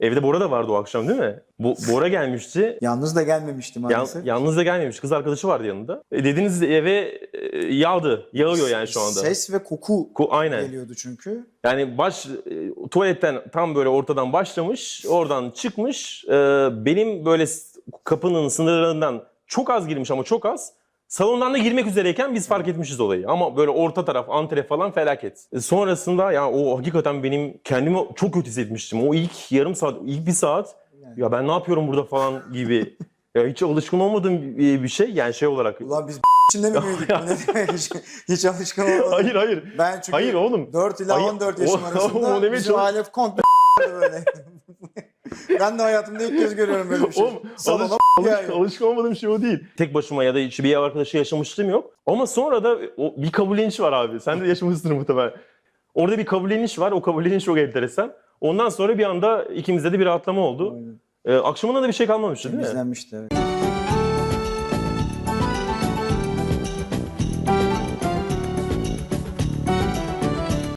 Evde Bora da vardı o akşam değil mi? Bu Bora gelmişti. Yalnız da gelmemişti Yan- maalesef. yalnız da gelmemiş. Kız arkadaşı vardı yanında. E, dediniz eve e, yağdı. Yağıyor yani şu anda. Ses ve koku Ko- Aynen. geliyordu çünkü. Yani baş e, tuvaletten tam böyle ortadan başlamış, oradan çıkmış. E, benim böyle s- kapının sınırlarından çok az girmiş ama çok az. Salondan da girmek üzereyken biz fark etmişiz olayı. Ama böyle orta taraf, antre falan felaket. E, sonrasında ya o hakikaten benim kendimi çok kötü hissetmiştim. O ilk yarım saat, ilk bir saat ya ben ne yapıyorum burada falan gibi. ya hiç alışkın olmadığım bir şey yani şey olarak. Ulan biz içinde mi büyüdük? Ne demek? Hiç, hiç alışkın olmadım. hayır hayır. Ben çünkü Hayır oğlum. 4 ila Hayır, 14 yaşım o- arasında o demek bizim çok- aile komple böyle. ben de hayatımda ilk kez görüyorum böyle bir şey. Oğlum, Salona alış- yani. alış- alışkın olmadığım şey o değil. Tek başıma ya da hiç bir ev arkadaşı yaşamışlığım yok. Ama sonra da o, bir kabulleniş var abi. Sen de yaşamışsındır muhtemelen. Orada bir kabulleniş var. O kabulleniş çok enteresan. Ondan sonra bir anda ikimizde de bir rahatlama oldu. Aynen. Ee, akşamına da bir şey kalmamıştı değil mi? Temizlenmişti evet.